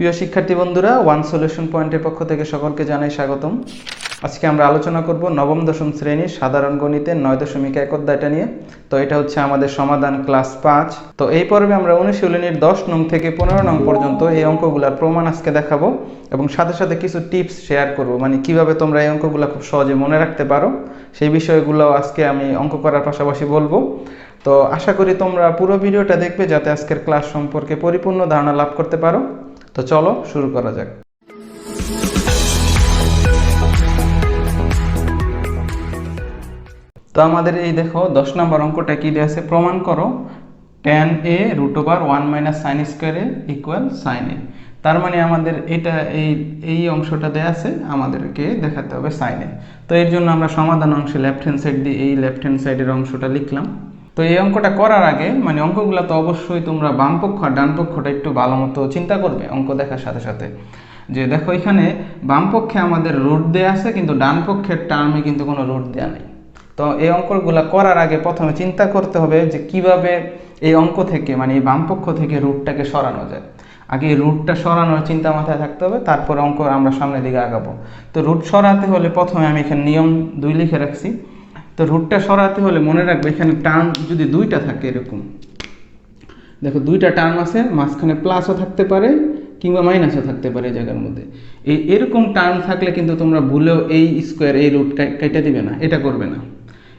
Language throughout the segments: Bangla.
প্রিয় শিক্ষার্থী বন্ধুরা ওয়ান সলিউশন পয়েন্টের পক্ষ থেকে সকলকে জানাই স্বাগতম। আজকে আমরা আলোচনা করব নবম, দশম শ্রেণির সাধারণ গণিতের নয় দশমিক এক অধ্যায়টা নিয়ে। তো এটা হচ্ছে আমাদের সমাধান ক্লাস পাঁচ। তো এই পর্বে আমরা অনুশীলনীর দশ নং থেকে পনেরো নং পর্যন্ত এই অঙ্কগুলোর প্রমাণ আজকে দেখাবো এবং সাথে সাথে কিছু টিপস শেয়ার করব। মানে কীভাবে তোমরা এই অঙ্কগুলো খুব সহজে মনে রাখতে পারো, সেই বিষয়গুলো আজকে আমি অঙ্ক করার পাশাপাশি বলব। তো আশা করি তোমরা পুরো ভিডিওটা দেখবে যাতে আজকের ক্লাস সম্পর্কে পরিপূর্ণ ধারণা লাভ করতে পারো। তো চলো শুরু করা যাক। তো আমাদের এই দেখো, দশ নম্বর অঙ্কটা কি দেওয়া আছে? প্রমাণ করো। Tan A root over one minus sine square A equal sine A তার মানে আমাদের এটা এই এই অংশটা দেওয়া আছে, আমাদেরকে দেখাতে হবে সাইন তো এর জন্য আমরা সমাধান অংশে লেফট হ্যান্ড সাইড দিয়ে এই লেফট হ্যান্ড সাইডের অংশটা লিখলাম। তো এই অঙ্কটা করার আগে মানে অঙ্কগুলো তো অবশ্যই তোমরা বাম পক্ষ আর ডান পক্ষটা একটু ভালো মতো চিন্তা করবে, অঙ্ক দেখার সাথে সাথে। যে দেখো এখানে বাম পক্ষে আমাদের রুট দেয়া আছে, কিন্তু ডান পক্ষের টার্মে কিন্তু কোনো রুট দেয়া নেই। তো এই অঙ্কগুলো করার আগে প্রথমে চিন্তা করতে হবে যে কীভাবে এই অঙ্ক থেকে মানে এই বাম পক্ষ থেকে রুটটাকে সরানো যায়। আগে রুটটা সরানোর চিন্তা মাথায় থাকতে হবে, তারপর অঙ্ক আমরা সামনের দিকে আগাবো। তো রুট সরাতে হলে প্রথমে আমি এখানে নিয়ম দুই লিখে রাখছি। তো রুটটা সরাতে হলে মনে রাখবে এখানে টার্ম যদি দুইটা থাকে এরকম। দেখো দুইটা টার্ম আছে, মাঝখানে প্লাসও থাকতে পারে কিংবা মাইনাসও থাকতে পারে জায়গার মধ্যে। এই এরকম টার্ম থাকলে কিন্তু তোমরা ভুলেও এই স্কোয়ার এই রুট কেটে দিবে না, এটা করবে না।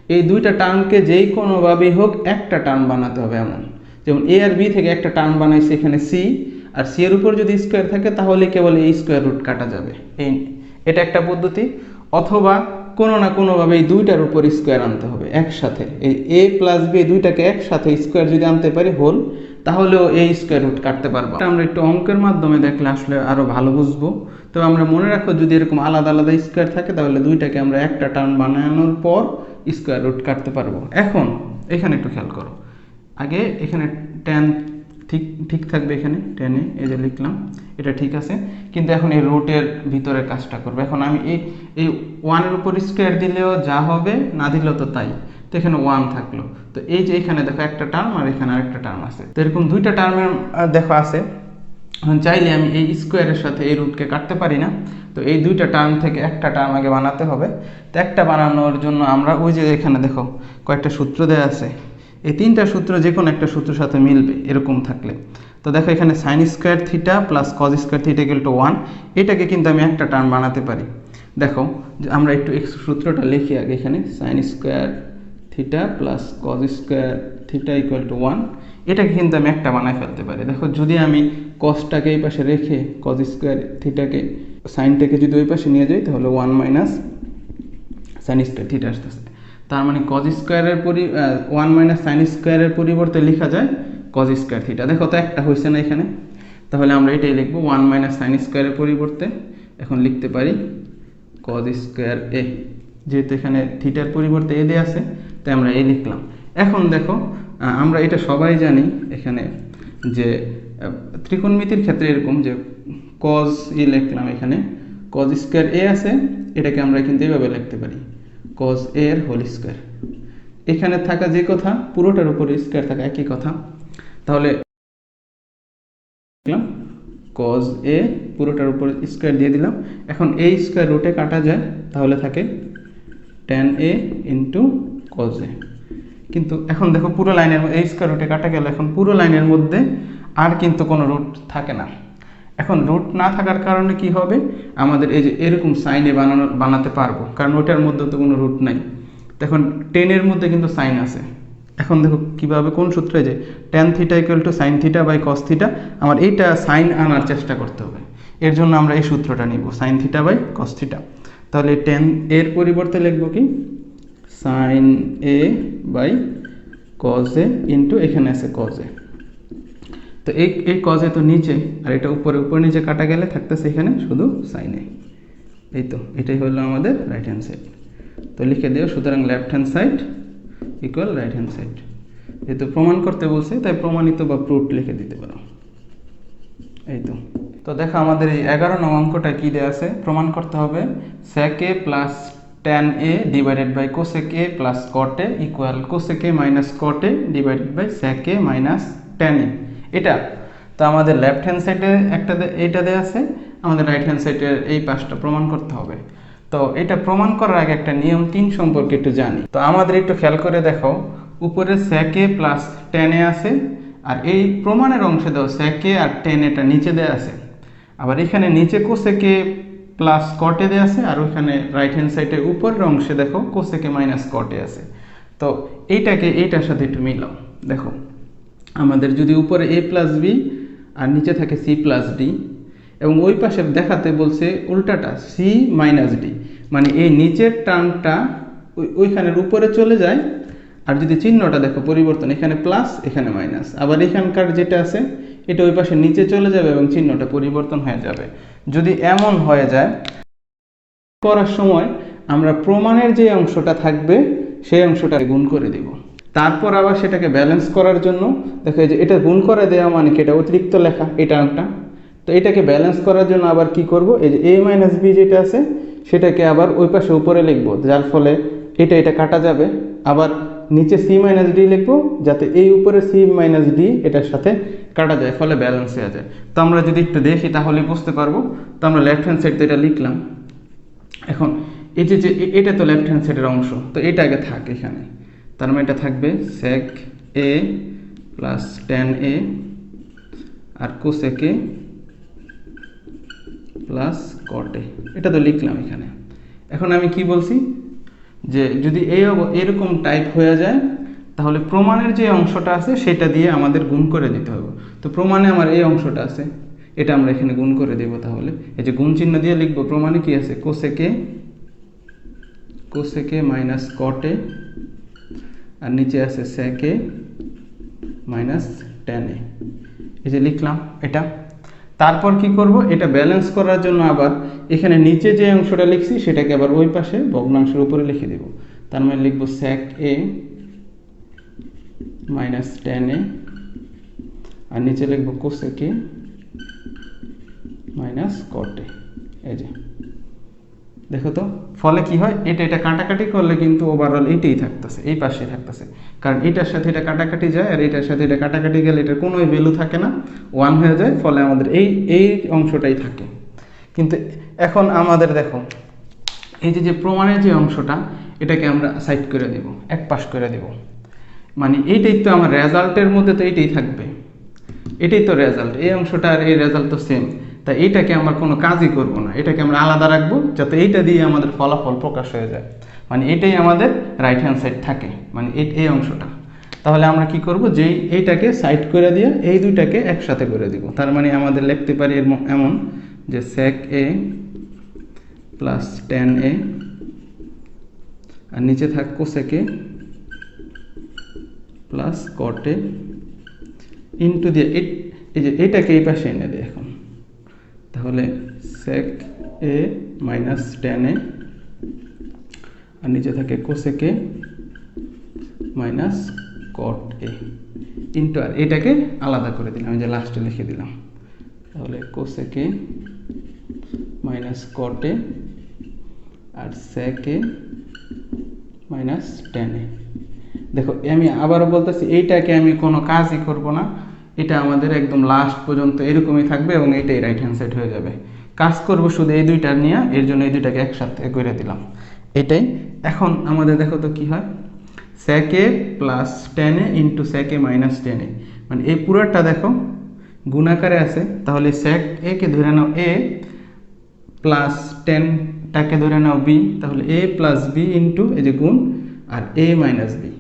এই দুইটা টার্মকে যেই কোনোভাবেই হোক একটা টার্ম বানাতে হবে এমন। যেমন এ আর বি থেকে একটা টার্ম বানাইছে এখানে সি আর সি এর উপর যদি স্কোয়ার থাকে তাহলে কেবল এই স্কোয়ার রুট কাটা যাবে। এই, এটা একটা পদ্ধতি। অথবা কোনো না কোনোভাবে এই দুইটার উপর স্কোয়ার আনতে হবে, একসাথে। এই এ প্লাস বি দুইটাকে একসাথে স্কোয়ার যদি আনতে পারি হোল তাহলেও এই স্কোয়ার রুট কাটতে পারব। আমরা একটু অঙ্কের মাধ্যমে দেখলে আসলে আরও ভালো বুঝব। তবে আমরা মনে রাখব যদি এরকম আলাদা আলাদা স্কোয়ার থাকে, তাহলে দুইটাকে আমরা একটা টার্ম বানানোর পর স্কোয়ার রুট কাটতে পারব। এখন এখানে একটু খেয়াল করো। আগে এখানে টেন ঠিক ঠিক থাকবে এখানে টেনে, এই যে লিখলাম, এটা ঠিক আছে। কিন্তু এখন এই রুটের ভিতরে কাজটা করবে। এখন আমি এই এই ওয়ানের উপর স্কোয়ার দিলেও যা হবে, না দিলেও তো তাই। তো এখানে ওয়ান থাকল। তো এই যে এখানে দেখো একটা টার্ম আর এখানে আরেকটা টার্ম আছে। তো এরকম দুইটা টার্মের দেখো আছে। চাইলে আমি এই স্কোয়ারের সাথে এই রুটকে কাটতে পারি না। তো এই দুইটা টার্ম থেকে একটা টার্ম আগে বানাতে হবে। তো একটা বানানোর জন্য আমরা ওই যে এখানে দেখো, কয়েকটা সূত্র দেওয়া আছে। এই তিনটা সূত্র যে কোনো একটা সূত্রের সাথে মিলবে, এরকম থাকলে। তো দেখো এখানে sine square theta plus cos square theta equal to one এটাকে কিন্তু আমি একটা টার্ম বানাতে পারি। দেখো আমরা একটু এই সূত্রটা লিখি আগে এখানে sine square theta plus cos square theta equal to one এটাকে কিন্তু আমি একটা বানায় ফেলতে পারি। দেখো, যদি আমি কসটাকে এই পাশে রেখে কজ স্কোয়ার থিটাকে সাইনটাকে যদি ওই পাশে নিয়ে যাই, তাহলে one minus sine square theta আসতেছে। তার মানে কজ স্কোয়ারের পরি ওয়ান মাইনাস সাইন স্কোয়ারের পরিবর্তে লেখা যায় কজ স্কোয়ার থিটা দেখো তো একটা হয়েছে না এখানে। তাহলে আমরা এটাই লিখব ওয়ান মাইনাস সাইন স্কোয়ারের পরিবর্তে। এখন লিখতে পারি কজ স্কোয়ার এ যেহেতু এখানে থিটার পরিবর্তে এ দিয়ে আছে, তাই আমরা এ লিখলাম। এখন দেখো আমরা এটা সবাই জানি এখানে যে ত্রিকোণমিতির ক্ষেত্রে এরকম যে কজ ই লিখলাম এখানে। কজ স্কোয়ার এ আছে, এটাকে আমরা কিন্তু এইভাবে লিখতে পারি। কজ এ এর হোল স্কোয়ার এখানে থাকা যে কথা, পুরোটার উপরে স্কোয়ার থাকা একই কথা। তাহলে কজ এ পুরোটার উপর স্কোয়ার দিয়ে দিলাম। এখন এই স্কোয়ার রুটে কাটা যায়, তাহলে থাকে tan A into cos A কিন্তু এখন দেখো পুরো লাইনের, এই স্কোয়ার রুটে কাটা গেল, এখন পুরো লাইনের মধ্যে আর কিন্তু কোনো রুট থাকে না। এখন রুট না থাকার কারণে কি হবে? আমাদের এই যে এরকম সাইনে বানানো, বানাতে পারব। কারণ ওটার মধ্যে তো কোনো রুট নাই। এখন টেনের মধ্যে কিন্তু সাইন আছে। এখন দেখো কীভাবে, কোন সূত্রে যে tan theta equal to sine theta by cos theta আমার এইটা সাইন আনার চেষ্টা করতে হবে। এর জন্য আমরা এই সূত্রটা নিব sine theta by cos theta তাহলে টেন এর পরিবর্তে লিখব কি? Sine A by cos A into এখানে আছে কজ এ তো এই এই কজে তো নিচে, আর এটা উপরে উপরে নিচে কাটা গেলে থাকতেছে এখানে শুধু সাইনে এই তো, এটাই হলো আমাদের রাইট হ্যান্ড সাইড তো লিখে দিও, সুতরাং left hand side equal right hand side যেহেতু প্রমাণ করতে বলছে, তাই প্রমাণিত বা প্রুফ লিখে দিতে পারো। এই তো তো দেখো আমাদের এই এগারো নং অঙ্কটা কী দেওয়া আছে? প্রমাণ করতে হবে sec A plus tan A divided by cosec A plus cot A equal cosec A minus cot A divided by sec A minus tan A এটা। তো আমাদের লেফট হ্যান্ড সাইডে একটা এইটা দেওয়া আছে, আমাদের রাইট হ্যান্ড সাইডের এই পাশটা প্রমাণ করতে হবে। তো এটা প্রমাণ করার আগে একটা নিয়ম তিন সম্পর্কে একটু জানি। তো আমাদের একটু খেয়াল করে দেখো উপরে স্যাকে প্লাস টেনে আছে, আর এই প্রমাণের অংশে দাও স্যাকে আর টেন এটা নিচে দেওয়া আছে। আবার এখানে নিচে কোসেকে প্লাস কটে দেওয়া আছে, আর ওইখানে রাইট হ্যান্ড সাইডের উপরের অংশে দেখো কোসেকে মাইনাস কটে আছে। তো এইটাকে এইটার সাথে একটু মিলাও, দেখো। আমাদের যদি উপরে এ প্লাস বি আর নিচে থাকে সি প্লাস ডি এবং ওই পাশে দেখাতে বলছে উল্টাটা সি মাইনাস ডি মানে এই নিচের টার্মটা ওই, ওইখানের উপরে চলে যায় আর যদি চিহ্নটা দেখো পরিবর্তন, এখানে প্লাস এখানে মাইনাস আবার এখানকার যেটা আছে, এটা ওই পাশে নিচে চলে যাবে এবং চিহ্নটা পরিবর্তন হয়ে যাবে। যদি এমন হয়ে যায়, করার সময় আমরা প্রমাণের যে অংশটা থাকবে, সেই অংশটা গুণ করে দিব। তারপর আবার সেটাকে ব্যালেন্স করার জন্য দেখো যে এটা গুণ করে দেওয়া মানে কি? এটা অতিরিক্ত লেখা এই টার্মটা তো এটাকে ব্যালেন্স করার জন্য আবার কি করব? এই যে এ মাইনাস বি যেটা আছে, সেটাকে আবার ওই পাশে উপরে লিখব, যার ফলে এটা এটা কাটা যাবে। আবার নিচে সি মাইনাস ডি লিখব, যাতে এই উপরে সি মাইনাস ডি এটার সাথে কাটা যায়, ফলে ব্যালেন্স হয়ে যায়। তো আমরা যদি একটু দেখি তাহলে বুঝতে পারব। তো আমরা লেফট হ্যান্ড সাইড এটা লিখলাম। এখন, এই যে এটা তো লেফট হ্যান্ড সাইডের অংশ। তো এটা আগে থাক এখানে। তার মানে এটা থাকবে sec A plus tan A R cosec A plus cot A এটা তো লিখলাম এখানে। এখন আমি কি বলছি? যে যদি এই এরকম টাইপ হয়ে যায়, তাহলে প্রমাণের যে অংশটা আছে সেটা দিয়ে আমাদের গুণ করে দিতে হবে। তো প্রমাণে আমার এই অংশটা আছে। এটা আমরা এখানে গুণ করে দেব তাহলে। এই যে গুণ চিহ্ন দিয়ে লিখব, প্রমাণে কি আছে? Cosec A cosec A minus cot A আর নিচে আছে সেকে মাইনাস টেনে এই যে লিখলাম এটা। তারপর কি করব? এটা ব্যালেন্স করার জন্য আবার এখানে নিচে যে অংশটা লিখছি, সেটাকে আবার ওই পাশে ভগ্নাংশের উপরে লিখে দেব। তার মানে লিখব sec A minus tan A আর নিচে লিখব কোসেকে মাইনাস কটে এই যে। দেখো তো, ফলে কি হয়? এটা এটা কাটাকাটি করলে কিন্তু ওভারঅল এইটাই থাকতেছে, এই পাশে থাকতেছে। কারণ এটার সাথে এটা কাটাকাটি যায় আর এটার সাথে এটা কাটাকাটি গেলে এটার কোনো ভ্যালু থাকে না। ওয়ান হয়ে যায়, ফলে আমাদের এই এই অংশটাই থাকে। কিন্তু এখন আমাদের দেখো, এই যে যে প্রমাণের যে অংশটা, এটাকে আমরা সাইড করে দেব, এক পাশ করে দেব। মানে এইটাই তো আমার রেজাল্টের মধ্যে তো এইটাই থাকবে। এটাই তো রেজাল্ট এই অংশটা আর এই রেজাল্ট তো সেম তাই এইটাকে আমরা কোনো কাজই করব না। এটাকে আমরা আলাদা রাখব যাতে এইটা দিয়ে আমাদের ফলাফল প্রকাশ হয়ে যায়। মানে এটাই আমাদের রাইট হ্যান্ড সাইড থাকে। মানে এই অংশটা। তাহলে আমরা কি করব? যেই এইটাকে সাইড করে দিয়ে এই দুইটাকে একসাথে করে দিব। তার মানে আমাদের লিখতে পারি এমন যে সেক এ প্লাস টেন এ আর নিচে থাক কোসেকে প্লাস কটে ইন্টু দিয়ে এ- এই যে এটাকে এই পাশে এনে এখন তাহলে সেক এ মাইনাস টেন এ আর নিচে থাকে cosec A minus cot A into আর এটাকে আলাদা করে দিলাম, এই যে লাস্টে লিখে দিলাম। তাহলে cosec A minus cot A R sec A minus tan A দেখো, আমি আবারও বলতেছি, এইটাকে আমি কোনো কাজই করব না। এটা আমাদের একদম লাস্ট পর্যন্ত এরকমই থাকবে এবং এটাই রাইট হ্যান্ড সাইড হয়ে যাবে। কাজ করব শুধু এই দুইটা নিয়ে, এর জন্য এই দুইটাকে একসাথে করে দিলাম। এটাই। এখন আমাদের দেখো তো কি হয়? Sec A plus tan A into sec A minus tan A মানে এই পুরোটা দেখো গুণাকারে আছে। তাহলে স্যাক এ কে ধরে নাও এ প্লাস টেনটাকে ধরে নাও বি তাহলে এ প্লাস বি ইন্টু এই যে গুণ, আর এ মাইনাস বি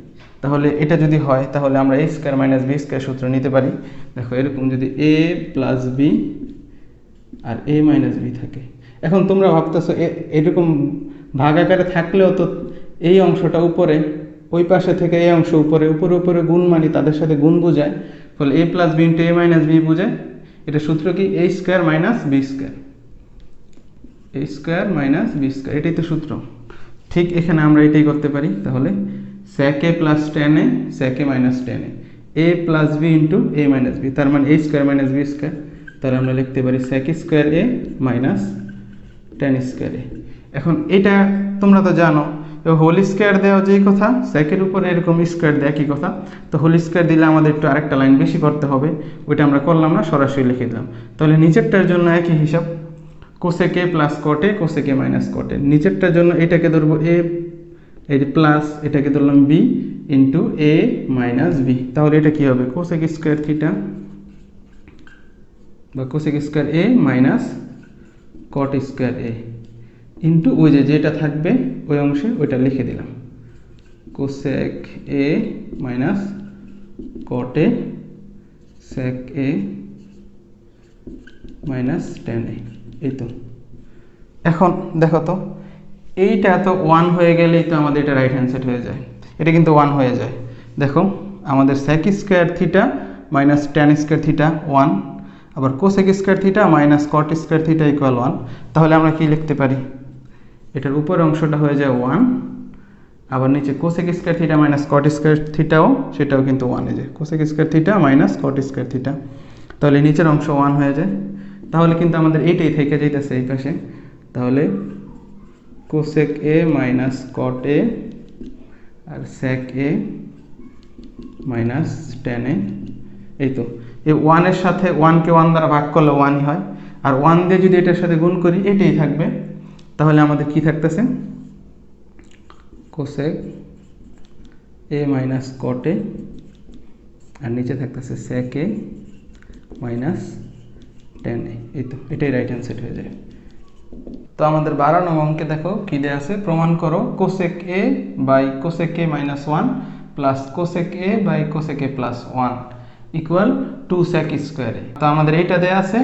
তাহলে এটা যদি হয়, তাহলে আমরা A square minus B square সূত্র নিতে পারি। দেখো, এরকম যদি এ প্লাস বি আর এ মাইনাস বি থাকে। এখন তোমরা ভাবতেছো এরকম ভাগ আকারে থাকলেও তো এই অংশটা উপরে, ওই পাশে থেকে এই অংশ উপরে উপরে উপরে গুণ মানি তাদের সাথে গুণ বোঝায়। ফলে A plus B into A minus B বোঝায়। এটা সূত্র কি? A square minus B square A square minus B square এটাই তো সূত্র। ঠিক এখানে আমরা এটাই করতে পারি, তাহলে sec A plus tan A sec A minus tan A A plus B into A minus B তার মানে A square minus B square তাহলে আমরা লিখতে পারি sec square A minus tan square A এখন এটা তোমরা তো জানো হোল স্কোয়ার দেওয়া যেই কথা সেকের উপরে এরকম স্কোয়ার দেয় একই কথা। তো হোল স্কোয়ার দিলে আমাদের একটু আরেকটা লাইন বেশি করতে হবে, ওইটা আমরা করলাম না, সরাসরি লিখে দিলাম। তাহলে নিচেরটার জন্য একই হিসাব cosec plus cot A cosec minus cot A নিচেরটার জন্য এটাকে ধরবো এ এই যে প্লাস এটাকে ধরলাম B into A minus B তাহলে এটা কি হবে? কোসেক স্কোয়ার থিটা বা cosec square A minus cot square A into ওই যে যেটা থাকবে, ওই অংশে ওইটা লিখে দিলাম। Cosec A minus cot A sec A minus tan A এই তো। এখন দেখো তো এইটা তো ওয়ান হয়ে গেলেই তো আমাদের এটা রাইট হ্যান্ড সেট হয়ে যায়। এটা কিন্তু ওয়ান হয়ে যায়। দেখো, আমাদের sec square theta minus tan square theta one আবার cosec square theta minus cot square theta equal one তাহলে আমরা কি লিখতে পারি? এটার উপরের অংশটা হয়ে যায় ওয়ান আবার নিচে cosec square theta minus cot square থিটাও সেটাও কিন্তু ওয়ান হয়ে যায়। Cosec square theta minus cot square theta তাহলে নিচের অংশ ওয়ান হয়ে যায়। তাহলে কিন্তু আমাদের এইটাই থেকে যাইতেছে এই পাশে। তাহলে cosec A minus cot A R sec A minus tan A এই তো। এই ওয়ানের সাথে ওয়ানকে ওয়ান দ্বারা ভাগ করলে ওয়ানই হয়। আর ওয়ান দিয়ে যদি এটার সাথে গুণ করি, এটাই থাকবে। তাহলে আমাদের কি থাকতেছে? Cosec A minus cot A আর নিচে থাকতেছে সেক এ মাইনাস টেন এ এই তো, এটাই রাইট হ্যান্ড সেট হয়ে যায়। তো আমাদের বারো অঙ্কে দেখো কি দেয়া আছে? প্রমাণ করো cosec A by cosec A minus one plus cosec A by cosec A plus one equal to sec square A তো আমাদের এইটা দেয়া আছে,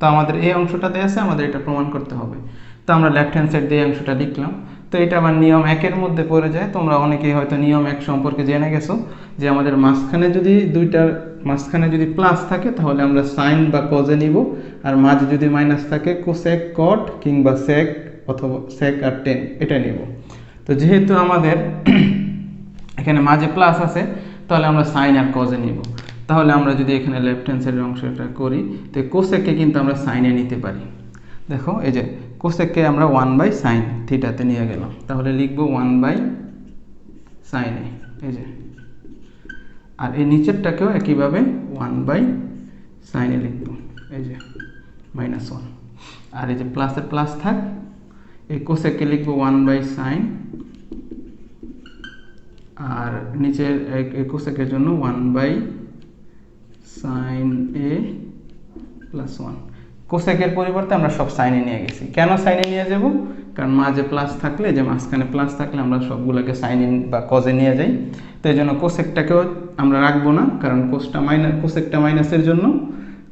তো আমাদের এই অংশটা দেয়া আছে, আমাদের এটা প্রমাণ করতে হবে। তো আমরা লেফট হ্যান্ড সাইড দিয়ে অংশটা লিখলাম। তো এটা আবার নিয়ম একের মধ্যে পড়ে যায়। তোমরা অনেকেই হয়তো নিয়ম এক সম্পর্কে জেনে গেছো যে আমাদের মাঝখানে যদি দুইটার মাঝখানে যদি প্লাস থাকে তাহলে আমরা সাইন বা কজে নিব। আর মাঝে যদি মাইনাস থাকে কোসেক কট কিংবা সেক অথবা সেক আর টেন এটা নিব। তো যেহেতু আমাদের এখানে মাঝে প্লাস আছে, তাহলে আমরা সাইন আর কজে নিব। তাহলে আমরা যদি এখানে লেফট হ্যান্ড সাইডের অংশটা করি, তো কোসেককে কিন্তু আমরা সাইনে নিতে পারি। দেখো, এই যে কোসেককে আমরা ওয়ান বাই সাইন থিটাতে নিয়ে গেলাম। তাহলে লিখব ওয়ান বাই সাইনে এই যে। আর এই নিচেরটাকেও একইভাবে ওয়ান বাই সাইনে লিখব, এই যে মাইনাস ওয়ান আর এই যে প্লাসের প্লাস থাক, এই কোসেককে লিখব ওয়ান বাই সাইন আর নিচের কোসেকের জন্য one by sine A plus one কোসেকের পরিবর্তে আমরা সব সাইনে নিয়ে গেছি। কেন সাইনে নিয়ে যাব? কারণ মাঝে প্লাস থাকলে, যে মাঝখানে প্লাস থাকলে আমরা সবগুলোকে সাইন ইন বা কজে নিয়ে যাই। তো এই জন্য কোসেকটাকেও আমরা রাখব না, কারণ কোসটা মাইনাস কোসেকটা মাইনাসের জন্য।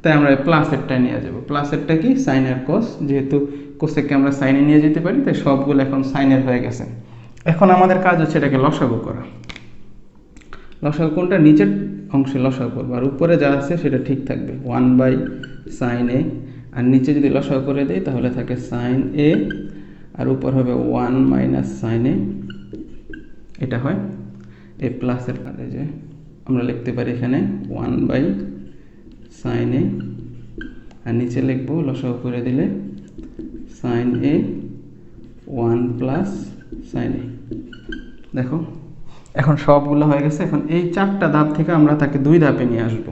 তাই আমরা প্লাসেরটা নিয়ে যাব। প্লাসেরটা কি? সাইনের কোস যেহেতু কোসেককে আমরা সাইনে নিয়ে যেতে পারি, তাই সবগুলো এখন সাইনের হয়ে গেছে। এখন আমাদের কাজ হচ্ছে এটাকে লসাগু করা। লসাগু কোনটা? নিচের অংশে লসাগু করব। আর উপরে যা আছে সেটা ঠিক থাকবে। ওয়ান বাই সাইন আর নিচে যদি লসাগু করে দিই, তাহলে থাকে সাইন এ আর উপর হবে ওয়ান মাইনাস সাইন এ এটা হয় এ প্লাসের কাজে যে আমরা লিখতে পারি এখানে ওয়ান বাই সাইন এ আর নিচে লিখব লসাগু করে দিলে sine A one plus sine A দেখো, এখন সবগুলো হয়ে গেছে। এখন এই চারটা ধাপ থেকে আমরা তাকে দুই ধাপে নিয়ে আসব।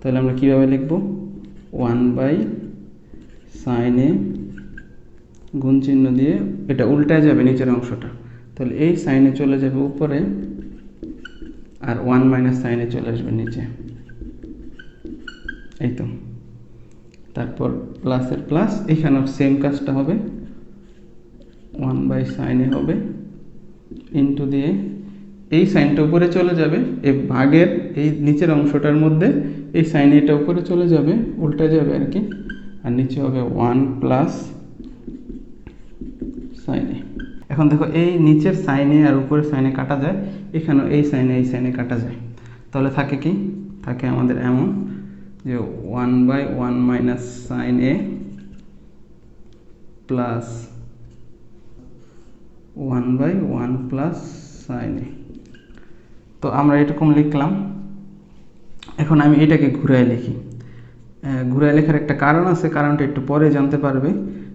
তাহলে আমরা কীভাবে লিখব? ওয়ান বাই সাইনে গুণ চিহ্ন দিয়ে এটা উল্টায় যাবে নিচের অংশটা। তাহলে এই সাইনে চলে যাবে উপরে আর ওয়ান মাইনাস সাইনে চলে আসবে নিচে। এই তো। তারপর প্লাসের প্লাস এখানেও সেম কাজটা হবে। ওয়ান বাই সাইনে হবে ইন্টু দিয়ে। এই সাইনটা উপরে চলে যাবে এই ভাগের এই নিচের অংশটার মধ্যে এই সাইন এটা উপরে চলে যাবে, উল্টে যাবে আর কি। আর নিচে হবে ওয়ান প্লাস সাইনে এখন দেখো, এই নিচের সাইনে আর উপরের সাইনে কাটা যায়, এখানেও এই সাইনে এই সাইনে কাটা যায়। তাহলে থাকে কি? থাকে আমাদের এমন যে one by one minus sine A plus one by one plus sine A তো আমরা এরকম লিখলাম। এখন আমি এটাকে ঘুরায় লিখি। ঘুরায় লেখার একটা কারণ আছে, কারণটা একটু পরে জানতে পারবে।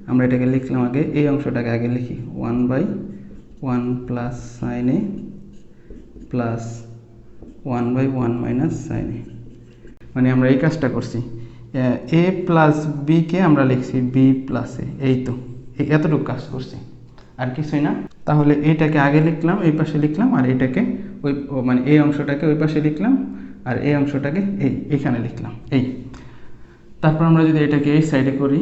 আমরা এটাকে লিখলাম আগে, এই অংশটাকে আগে লিখি। One by one plus sine A plus one by one minus sine A. মানে আমরা এই কাজটা করছি। এ প্লাস বিকে আমরা লিখছি বি প্লাস এ। এই তো এতটুকু কাজ করছি। আর কিছুই না। তাহলে এটাকে আগে লিখলাম, এই পাশে লিখলাম, আর এটাকে ওই মানে এই অংশটাকে ওই পাশে লিখলাম, আর এই অংশটাকে এই, এখানে লিখলাম। এই। তারপর আমরা যদি এটাকে এই সাইডে করি,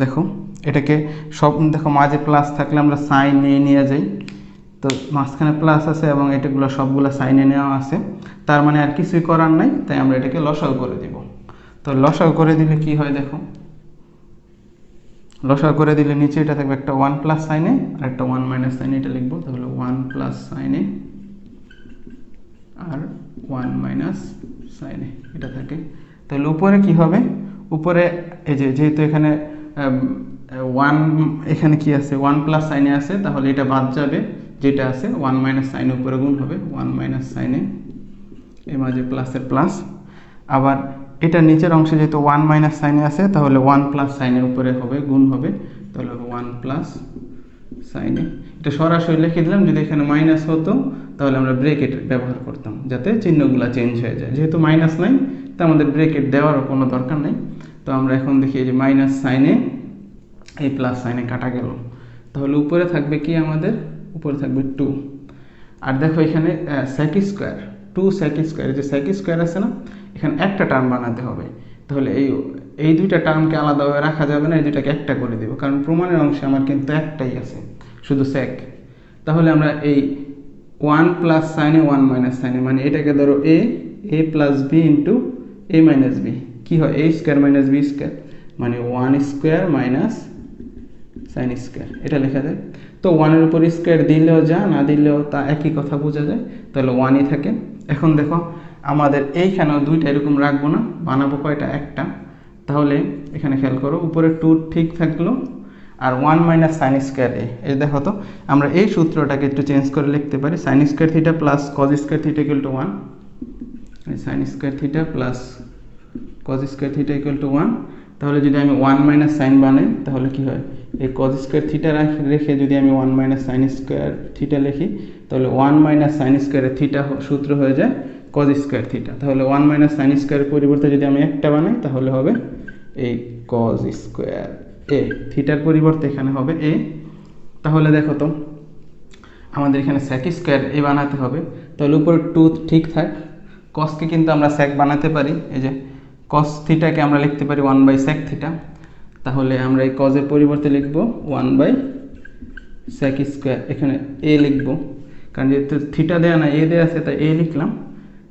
দেখো, এটাকে সব, দেখো, মাঝে প্লাস থাকলে আমরা সাইন নিয়ে নিয়ে যাই। তো মাঝখানে প্লাস আছে এবং এটাগুলো সবগুলো সাইনে নেওয়া আছে। তার মানে আর কিছুই করার নাই, তাই আমরা এটাকে লসাও করে দিব। তো লসাও করে দিলে কি হয় দেখো? লসাও করে দিলে নিচে এটা থাকবে একটা ওয়ান প্লাস সাইনে আর একটা ওয়ান মাইনাস সাইনে এটা লিখব, তাহলে ওয়ান প্লাস সাইনে আর ওয়ান মাইনাস সাইনে এটা থাকে। তাহলে উপরে কি হবে? উপরে, এই যে, যেহেতু এখানে ওয়ান এখানে কি আছে? ওয়ান প্লাস সাইনে আছে, তাহলে এটা বাদ যাবে, যেটা আছে ওয়ান মাইনাস সাইনে উপরে গুণ হবে ওয়ান মাইনাস সাইনে এর মাঝে প্লাসের প্লাস আবার এটা নিচের অংশে যেহেতু ওয়ান মাইনাস সাইনে আছে, তাহলে ওয়ান প্লাস সাইনের উপরে হবে, গুণ হবে, তাহলে হবে ওয়ান প্লাস সাইনে এটা সরাসরি লিখে দিলাম, যদি এখানে মাইনাস হতো, তাহলে আমরা ব্রেকেট ব্যবহার করতাম, যাতে চিহ্নগুলো চেঞ্জ হয়ে যায়। যেহেতু মাইনাস নাই আমাদের ব্রেকেট দেওয়ারও কোনো দরকার নেই। তো আমরা এখন দেখি এই যে মাইনাস সাইনে এই প্লাস সাইনে কাটা গেল। তাহলে উপরে থাকবে কি আমাদের? উপরে থাকবে টু আর দেখো এখানে sec square two sec square যে সেক স্কোয়ার আছে না, এখানে একটা টার্ম বানাতে হবে। তাহলে এই এই দুইটা টার্মকে আলাদাভাবে রাখা যাবে না, এই দুইটাকে একটা করে দেবো। কারণ প্রমাণের অংশে আমার কিন্তু একটাই আছে, শুধু সেক তাহলে আমরা এই one plus sine A one minus sine A মানে এটাকে ধরো A A plus B into A minus B কী হয়? A square minus B square মানে one square minus sine square এটা লেখা যায় তো ওয়ানের উপর স্কোয়ার দিলেও যা, না দিলেও তা একই কথা বোঝা যায়। তাহলে ওয়ানই থাকে। এখন দেখো, আমাদের এইখানেও দুইটা এরকম রাখব না, বানাবো কয়টা? একটা। তাহলে এখানে খেয়াল করো, উপরে টু ঠিক থাকল, আর one minus sine square A এই দেখো তো, আমরা এই সূত্রটাকে একটু চেঞ্জ করে লিখতে পারি। Sine square theta plus cos square theta equal to one sine square theta plus cos square theta equal to one তাহলে যদি আমি ওয়ান মাইনাস সাইন বানাই, তাহলে কি হয়? এই কজ স্কোয়ার থিটা রেখে যদি আমি one minus sine square theta লিখি, তাহলে ওয়ান মাইনাস সাইন স্কোয়ারের থিটা সূত্র হয়ে যায় কজ স্কোয়ার থিটা তাহলে ওয়ান মাইনাস সাইন স্কোয়ারের পরিবর্তে যদি আমি একটা বানাই, তাহলে হবে এই কজ স্কোয়ার এ থিটার পরিবর্তে এখানে হবে এ তাহলে দেখো তো, আমাদের এখানে স্যাক স্কোয়ার এ বানাতে হবে। তাহলে উপর টু ঠিক থাক। কসকে কিন্তু আমরা স্যাক বানাতে পারি। এই যে কস থিটাকে আমরা লিখতে পারি ওয়ান বাই স্যাক থিটা তাহলে আমরা এই কজের পরিবর্তে লিখব ওয়ান বাই স্যাক স্কোয়ার এখানে এ লিখব। কারণ যেহেতু থিটা দেওয়া না এ দেওয়া আছে, তাই এ লিখলাম।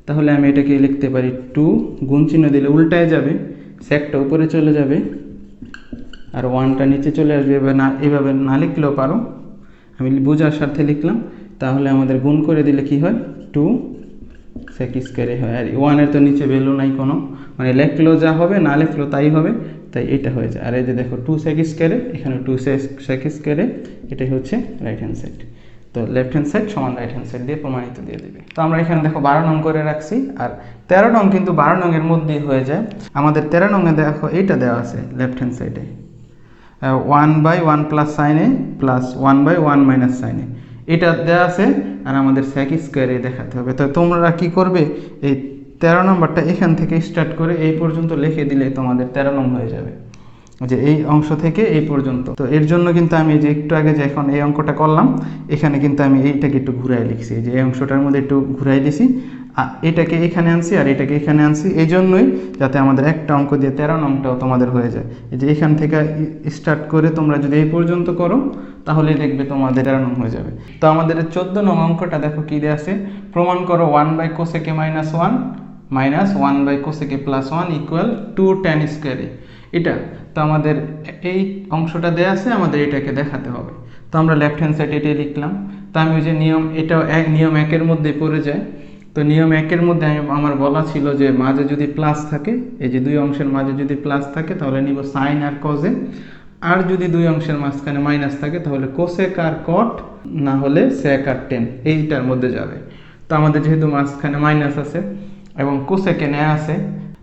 তাহলে আমি এটাকে লিখতে পারি টু গুণ চিহ্ন দিলে উল্টায় যাবে স্যাকটা উপরে চলে যাবে, আর ওয়ানটা নিচে চলে আসবে। এবার না, এভাবে না লিখলেও পারো। আমি বোঝার স্বার্থে লিখলাম। তাহলে আমাদের গুণ করে দিলে কি হয়? টু সেক স্কোয়ারে হয়। আর ওয়ানের তো নিচে ভ্যালু নাই কোনো। মানে লেখলেও যা হবে, না লেখলেও তাই হবে। তাই এটা হয়ে যায় আর এই যে দেখো টু সেক স্কোয়ারে এখানে টু সেক স্কোয়ারে এটাই হচ্ছে রাইট হ্যান্ড সাইড তো লেফট হ্যান্ড সাইড সমান রাইট হ্যান্ড সাইড দিয়ে প্রমাণিত দিয়ে দেবে। তো আমরা এখানে দেখো বারো নং করে রাখছি। আর তেরো নং কিন্তু বারো নংয়ের মধ্যেই হয়ে যায়। আমাদের তেরো নংয়ে দেখো, এইটা দেওয়া আছে লেফট হ্যান্ড সাইডে one by one plus sine A plus one by one minus sine A এটা দেওয়া আছে, আর আমাদের স্যাক স্কোয়ারে দেখাতে হবে। তো তোমরা কি করবে? এই তেরো নম্বরটা এখান থেকে স্টার্ট করে এই পর্যন্ত লিখে দিলে তোমাদের তেরো নম্বর হয়ে যাবে। যে এই অংশ থেকে এই পর্যন্ত। তো এর জন্য কিন্তু আমি যে একটু আগে যে এখন এই অঙ্কটা করলাম, এখানে কিন্তু আমি এইটাকে একটু ঘুরাই লিখছি। যে এই অংশটার মধ্যে একটু ঘুরাই দিছি এটাকে এখানে আনছি আর এটাকে এখানে আনছি। এই জন্যই যাতে আমাদের একটা অঙ্ক দিয়ে তেরো নংটাও তোমাদের হয়ে যায়। এই যে এখান থেকে স্টার্ট করে তোমরা যদি এই পর্যন্ত করো তাহলে দেখবে তোমাদের তেরো নং হয়ে যাবে। তো আমাদের চোদ্দ নং অঙ্কটা দেখো কী দেওয়া আছে? প্রমাণ করো one by cosec A minus one minus one by cosec A plus one equal to tan square A এটা, তো আমাদের এই অংশটা দেওয়া আছে, আমাদের এটাকে দেখাতে হবে। তো আমরা লেফট হ্যান্ড সাইড এটাই লিখলাম। তো আমি ওই যে নিয়ম, এটাও এক, নিয়ম একের মধ্যে পড়ে যায়। তো নিয়ম একের মধ্যে আমি, আমার বলা ছিল যে মাঝে যদি প্লাস থাকে, এই যে দুই অংশের মাঝে যদি প্লাস থাকে, তাহলে নিব সাইন আর কজে আর যদি দুই অংশের মাঝখানে মাইনাস থাকে, তাহলে কোসেক আর কট না হলে সেক আর টেন এইটার মধ্যে যাবে। তো আমাদের যেহেতু মাঝখানে মাইনাস আছে এবং কোসেকে নেয়া আছে,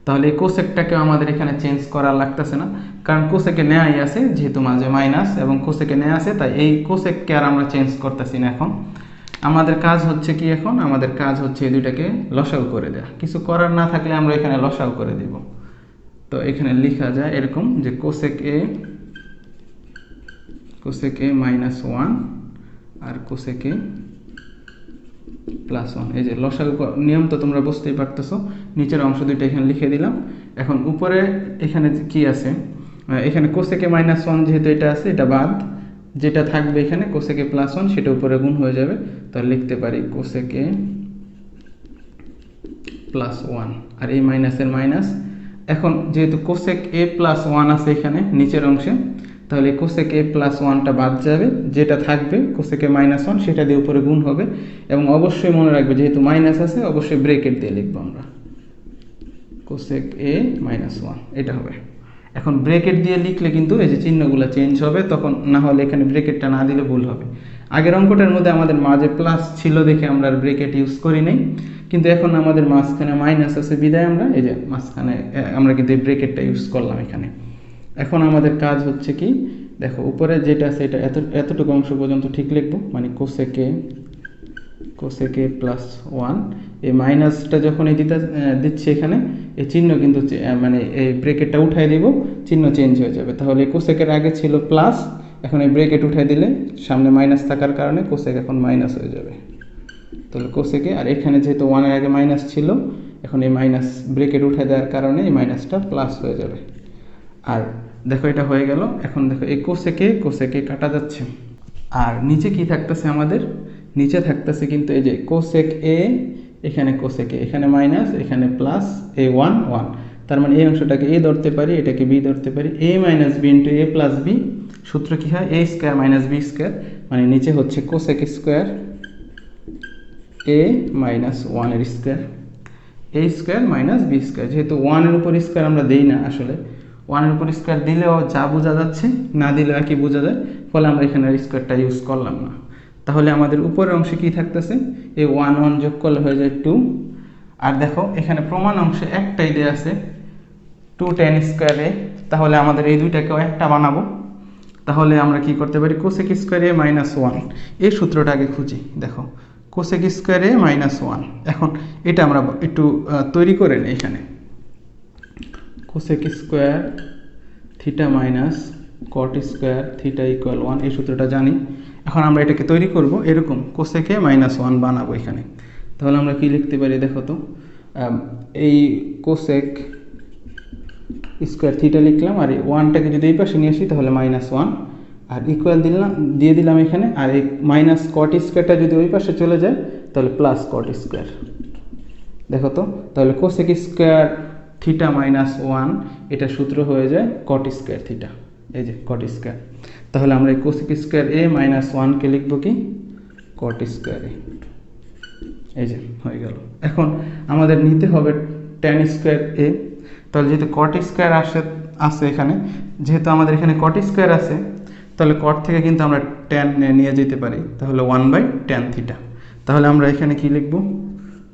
তাহলে এই কোসেকটাকে আমাদের এখানে চেঞ্জ করা লাগতেছে না। কারণ কোসেকে নেয়াই আছে, যেহেতু মাঝে মাইনাস এবং কোসেকে নেয়া আছে, তাই এই কোসেককে আর আমরা চেঞ্জ করতেছি না এখন। আমাদের কাজ হচ্ছে কি এখন? আমাদের কাজ হচ্ছে এই দুইটাকে লসাগু করে দেওয়া কিছু করার না থাকলে আমরা এখানে লসাগু করে দিব। তো এখানে লেখা যায় এরকম যে cosec A cosec A minus one R cosec A plus one এই যে লসাগু নিয়ম তো তোমরা বুঝতেই পারতেছো। নিচের অংশ দুইটা এখানে লিখে দিলাম। এখন উপরে এখানে কি আছে? এখানে কোসেকে মাইনাস ওয়ান যেহেতু এটা আছে, এটা বাদ। যেটা থাকবে এখানে কোসেকে প্লাস ওয়ান সেটা উপরে গুণ হয়ে যাবে। তাহলে লিখতে পারি কোসেকে প্লাস ওয়ান আর এই মাইনাসের মাইনাস এখন যেহেতু কোসেক এ প্লাস ওয়ান আছে এখানে, নিচের অংশে, তাহলে কোসেক এ প্লাস ওয়ানটা বাদ যাবে। যেটা থাকবে কোসেকে মাইনাস ওয়ান সেটা দিয়ে উপরে গুণ হবে। এবং অবশ্যই মনে রাখবে, যেহেতু মাইনাস আছে, অবশ্যই ব্রেকেট দিয়ে লিখব আমরা। কোসেক এ মাইনাস ওয়ান এটা হবে। এখন ব্রেকেট দিয়ে লিখলে কিন্তু এই যে চিহ্নগুলো চেঞ্জ হবে, তখন না হলে এখানে ব্রেকেটটা না দিলে ভুল হবে। আগের অঙ্কটার মধ্যে আমাদের মাঝে প্লাস ছিল দেখে আমরা আর ব্রেকেট ইউজ করি নাই। কিন্তু এখন আমাদের মাঝখানে মাইনাস আছে বিদায় আমরা, এই যে মাঝখানে আমরা কিন্তু এই ব্রেকেটটা ইউজ করলাম এখানে। এখন আমাদের কাজ হচ্ছে কি, দেখো উপরে যেটা আছে এটা এত, এতটুকু অংশ পর্যন্ত ঠিক লিখব মানে কোসেকে কোসেকে প্লাস ওয়ান এই মাইনাসটা যখন এই দিতে দিচ্ছি এখানে, এই চিহ্ন কিন্তু মানে এই ব্রেকেটটা উঠাই দিব, চিহ্ন চেঞ্জ হয়ে যাবে। তাহলে কোসেকের আগে ছিল প্লাস এখন এই ব্রেকেট উঠাই দিলে সামনে মাইনাস থাকার কারণে কোসেক এখন মাইনাস হয়ে যাবে। তাহলে কোসেকে আর এখানে যেহেতু ওয়ানের আগে মাইনাস ছিল, এখন এই মাইনাস ব্রেকেট উঠে দেওয়ার কারণে এই মাইনাসটা প্লাস হয়ে যাবে। আর দেখো এটা হয়ে গেল, এখন দেখো এই কোসেকে কোসেকে কাটা যাচ্ছে। আর নিচে কি থাকতেছে আমাদের? নিচে থাকতেছে কিন্তু এই যে কোসেক এ এখানে কোসেক এ এখানে মাইনাস এখানে প্লাস এ ওয়ান ওয়ান তার মানে এই অংশটাকে এ ধরতে পারি, এটাকে বি ধরতে পারি। A minus B into A plus B সূত্র কি হয়? A square minus B square মানে নিচে হচ্ছে কোসেক স্কোয়ার এ মাইনাস ওয়ানের square A square minus B square যেহেতু ওয়ানের উপর স্কোয়ার আমরা দেই না আসলে। ওয়ানের উপর স্কোয়ার দিলেও যা বোঝা যাচ্ছে, না দিলেও একই বোঝা যায়। ফলে আমরা এখানে স্কোয়ারটা ইউজ করলাম না। তাহলে আমাদের উপরের অংশে কি থাকতেছে? এই ওয়ান ওয়ান যোগ করলে হয়ে যায় টু আর দেখো, এখানে প্রমাণ অংশে একটাই দেওয়া আছে টু টেন স্কোয়ারে তাহলে আমাদের এই দুইটাকেও একটা বানাবো। তাহলে আমরা কি করতে পারি? কোসেক স্কোয়ারে মাইনাস ওয়ান এই সূত্রটা আগে খুঁজি, দেখো। কোসেক স্কোয়ারে মাইনাস ওয়ান এখন এটা আমরা একটু তৈরি করে নিই এখানে। Cosec square theta minus cot square theta equal one এই সূত্রটা জানি। এখন আমরা এটাকে তৈরি করব, এরকম কোসেকে মাইনাস ওয়ান বানাবো এখানে। তাহলে আমরা কি লিখতে পারি দেখো তো? এই কোসেক স্কোয়ার থিটা লিখলাম, আর এই ওয়ানটাকে যদি এই পাশে নিয়ে আসি তাহলে মাইনাস ওয়ান আর ইকুয়াল দিলাম, দিয়ে দিলাম এখানে, আর এই মাইনাস কট স্কোয়ারটা যদি ওই পাশে চলে যায়, তাহলে প্লাস কট স্কোয়ার দেখো তো? তাহলে cosec square theta minus one এটা সূত্র হয়ে যায় কট স্কোয়ার থিটা এই যে কট স্কোয়ার তাহলে আমরা এই কোসেক স্কোয়ার এ মাইনাস ওয়ানকে লিখব কি? কট স্কোয়ার এ এই যে, হয়ে গেল। এখন আমাদের নিতে হবে টেন স্কোয়ার এ তাহলে যেহেতু কট স্কোয়ার আসে, আছে এখানে, যেহেতু আমাদের এখানে কট স্কোয়ার আছে, তাহলে কট থেকে কিন্তু আমরা টেন নিয়ে যেতে পারি। তাহলে ওয়ান বাই টেন থিটা তাহলে আমরা এখানে কি লিখব?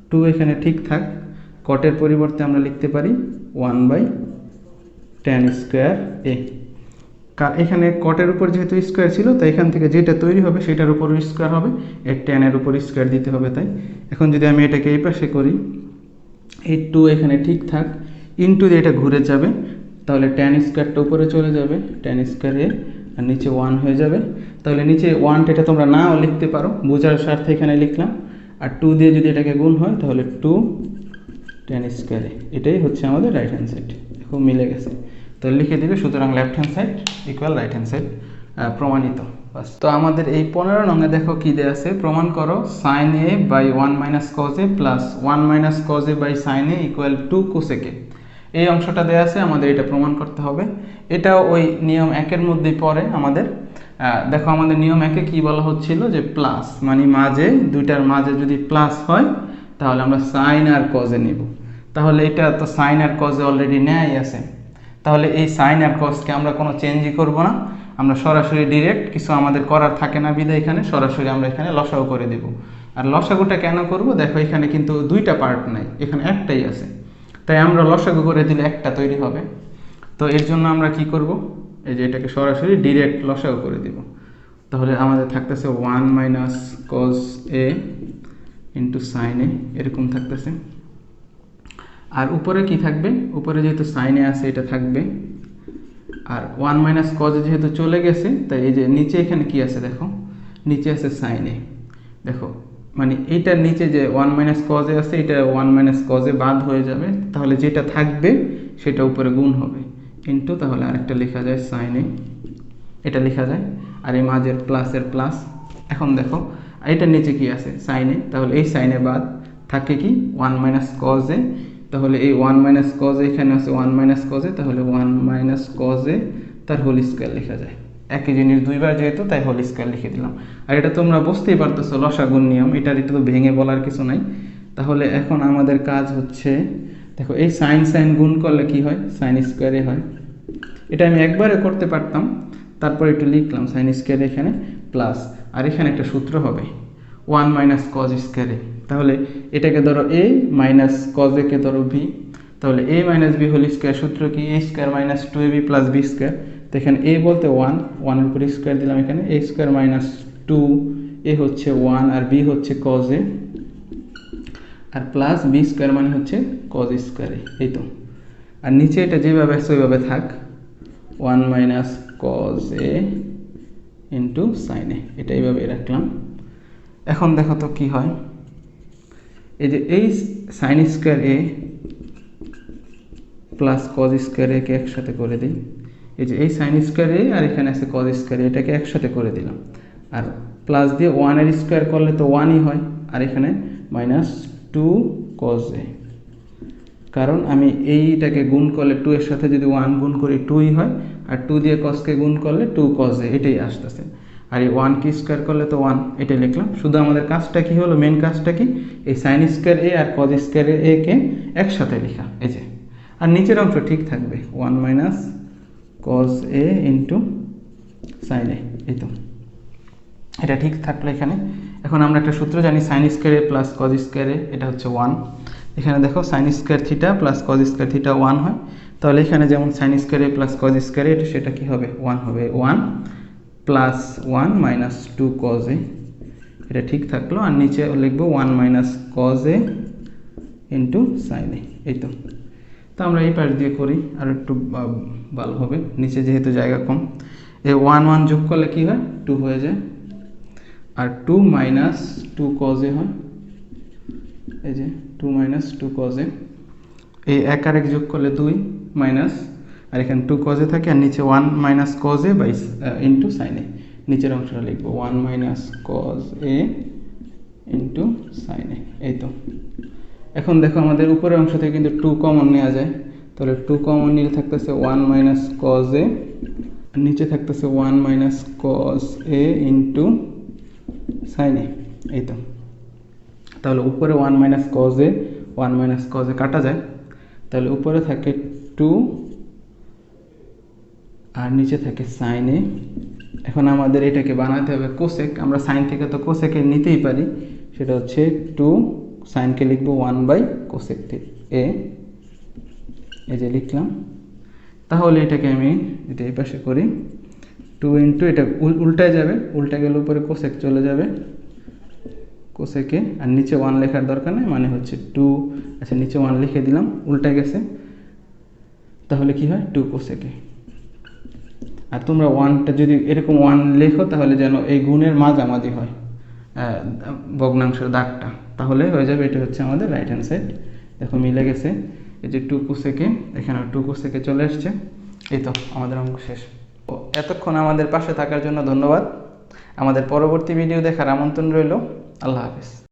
টু এখানে ঠিক থাক। কটের পরিবর্তে আমরা লিখতে পারি one by tan square A এখানে কটের উপর যেহেতু স্কোয়ার ছিল, তাই এখান থেকে যেটা তৈরি হবে সেটার উপর স্কোয়ার হবে। এর টেনের উপর স্কোয়ার দিতে হবে তাই। এখন যদি আমি এটাকে এই পাশে করি, এই টু এখানে ঠিক থাক ইনটু দিয়ে এটা ঘুরে যাবে, তাহলে টেন স্কোয়ারটা উপরে চলে যাবে টেন স্কোয়ারে আর নিচে ওয়ান হয়ে যাবে। তাহলে নিচে ওয়ানটা এটা তোমরা নাও লিখতে পারো, বোঝার স্বার্থে এখানে লিখলাম। আর টু দিয়ে যদি এটাকে গুণ হয়, তাহলে টু টেন স্কোয়ারে এটাই হচ্ছে আমাদের রাইট হ্যান্ড সাইড এখন মিলে গেছে। তো লিখে দিবে, সুতরাং left hand side equal right hand side প্রমাণিত। তো আমাদের এই পনেরো নঙে দেখো কি দেওয়া আছে? প্রমাণ করো sine A by one minus cos A plus one minus cos A by sine A equal to cosec A এই অংশটা দেওয়া আছে, আমাদের এটা প্রমাণ করতে হবে। এটাও ওই নিয়ম একের মধ্যেই পড়ে আমাদের। দেখো আমাদের নিয়ম একে কি বলা হচ্ছিল? যে প্লাস মানে মাঝে, দুইটার মাঝে যদি প্লাস হয়, তাহলে আমরা সাইন আর কজে নিব। তাহলে এটা তো সাইন আর কজে অলরেডি নেয় আছে। তাহলে এই সাইন আর কজকে আমরা কোনো চেঞ্জই করব না। আমরা সরাসরি ডিরেক্ট কিছু আমাদের করার থাকে না বিদে এখানে, সরাসরি আমরা এখানে লসাগু করে দেব। আর লসাগুটা কেন করব? দেখো, এখানে কিন্তু দুইটা পার্ট নাই, এখানে একটাই আছে। তাই আমরা লসাগু করে দিলে একটা তৈরি হবে। তো এর জন্য আমরা কি করব? এই যে এটাকে সরাসরি ডিরেক্ট লসাগু করে দিব। তাহলে আমাদের থাকতেছে one minus cos A into sine A এরকম থাকতেছে। আর উপরে কি থাকবে? উপরে যেহেতু সাইনে আছে, এটা থাকবে। আর ওয়ান মাইনাস কজে যেহেতু চলে গেছে, তাই এই যে নিচে এখানে কি আছে দেখো? নিচে আছে সাইনে দেখো মানে এইটার নিচে যে ওয়ান মাইনাস কজে আছে, এটা ওয়ান মাইনাস কজে বাদ হয়ে যাবে। তাহলে যেটা থাকবে, সেটা উপরে গুণ হবে। কিন্তু তাহলে আরেকটা লেখা যায় সাইনে এটা লেখা যায়। আর এই মাঝের প্লাসের প্লাস এখন দেখো এটার নিচে কি আছে? সাইনে তাহলে এই সাইনে বাদ থাকে কি? ওয়ান মাইনাস কজে তাহলে এই ওয়ান মাইনাস কজ এখানে আছে ওয়ান মাইনাস কজে তাহলে ওয়ান মাইনাস কজে তার হোল স্কোয়ার লেখা যায়। একই জিনিস দুইবার যেহেতু, তাই হোল স্কোয়ার লিখে দিলাম। আর এটা তোমরা বুঝতেই পারতেছো লসাগুন নিয়ম, এটার একটু তো ভেঙে বলার কিছু নাই। তাহলে এখন আমাদের কাজ হচ্ছে, দেখো এই সাইন সাইন গুণ করলে কি হয়? সাইন স্কোয়ারে হয়। এটা আমি একবারে করতে পারতাম, তারপর একটু লিখলাম সাইন স্কোয়ার এখানে প্লাস আর এখানে একটা সূত্র হবে ওয়ান মাইনাস কজ স্কোয়ারে তাহলে এটাকে ধরো এ মাইনাস কজ একে ধরো ভি তাহলে A minus B whole square সূত্র কি? A square minus two A B plus B square তো এখানে এ বলতে ওয়ান ওয়ানের উপর স্কোয়ার দিলাম এখানে। A square minus two A হচ্ছে ওয়ান আর বি হচ্ছে কজ এ আর প্লাস বি স্কোয়ার মানে হচ্ছে কজ স্কোয়ারে এই তো। আর নিচে এটা যেভাবে আছে, ওইভাবে থাক। One minus cos A into sine A এটা এইভাবে রাখলাম। এখন দেখো তো কি হয়। এই যে এই sine square A plus cos square একে একসাথে করে দিই। এই যে এই সাইন স্কোয়ার এ আর এখানে আছে কজ স্কোয়ার এটাকে একসাথে করে দিলাম। আর প্লাস দিয়ে ওয়ানের স্কোয়ার করলে তো ওয়ানই হয়। আর এখানে মাইনাস টু কজ এ কারণ আমি এইটাকে গুণ করলে টু এর সাথে যদি ওয়ান গুণ করি টুই হয়। আর টু দিয়ে কসকে গুণ করলে টু কজ এ এটাই আসতেছে। আর এই ওয়ান কি স্কোয়ার করলে তো ওয়ান এটাই লিখলাম। শুধু আমাদের কাজটা কি হলো? মেন কাজটা কি? এই সাইন স্কোয়ার এ আর কজ স্কোয়ার এ কে একসাথে লেখা। এই যে। আর নিচের অংশ ঠিক থাকবে। One minus cos A into sine A এই তো। এটা ঠিক থাকল এখানে। এখন আমরা একটা সূত্র জানি সাইন স্কোয়ারে প্লাস কজ স্কোয়ারে এটা হচ্ছে ওয়ান এখানে দেখো sine square theta plus cos square theta one হয়। তাহলে এখানে যেমন সাইন স্কোয়ারে প্লাস কজ স্কোয়ারে এটা সেটা কী হবে? ওয়ান হবে one plus one minus two cos A এটা ঠিক থাকল। আর নিচে লিখব one minus cos A into sine A এই তো। তো আমরা এই পাশ দিয়ে করি। আর একটু ভালো হবে। নিচে যেহেতু জায়গা কম। এই ওয়ান ওয়ান যোগ করলে কী হয়? টু হয়ে যায়। আর two minus two cos A হয়। এই যে টু মাইনাস টু কজে এই এক আর এক যোগ করলে দুই মাইনাস আর এখানে টু কজে থাকে, আর নিচে one minus cos A by into sine A নিচের অংশটা লিখব one minus cos A into sine A এই তো। এখন দেখো আমাদের উপরের অংশ থেকে কিন্তু টু কমন নেওয়া যায়। তাহলে টু কমন নিলে থাকতেছে ওয়ান মাইনাস কজ এ নিচে থাকতেছে one minus cos A into sine A এই তো। তাহলে উপরে one minus cos A one minus cos A কাটা যায়। তাহলে উপরে থাকে টু আর নিচে থাকে সাইনে এখন আমাদের এটাকে বানাতে হবে কোসেক আমরা সাইন থেকে তো কোসেকে নিতেই পারি। সেটা হচ্ছে টু সাইনকে লিখব ওয়ান বাই কোসেক এ, এই যে লিখলাম। তাহলে এটাকে আমি এটা এই পাশে করি। টু ইন্টু এটা উল্টায় যাবে। উল্টা গেলে উপরে কোসেক চলে যাবে। কোসেকে আর নিচে ওয়ান লেখার দরকার নেই মানে হচ্ছে টু আচ্ছা নিচে ওয়ান লিখে দিলাম, উল্টা গেছে। তাহলে কি হয়? টু কোসেকে আর তোমরা ওয়ানটা যদি এরকম ওয়ান লেখো তাহলে যেন এই গুণের মাঝামাঝি হয় ভগ্নাংশের দাগটা। তাহলে হয়ে যাবে এটা হচ্ছে আমাদের রাইট হ্যান্ড সাইড দেখো মিলে গেছে। এই যে টু কোসেকে এখানে টু কোসেকে চলে আসছে এই তো আমাদের অঙ্ক শেষ। ও, এতক্ষণ আমাদের পাশে থাকার জন্য ধন্যবাদ। আমাদের পরবর্তী ভিডিও দেখার আমন্ত্রণ রইল। আল্লাহ হাফিজ।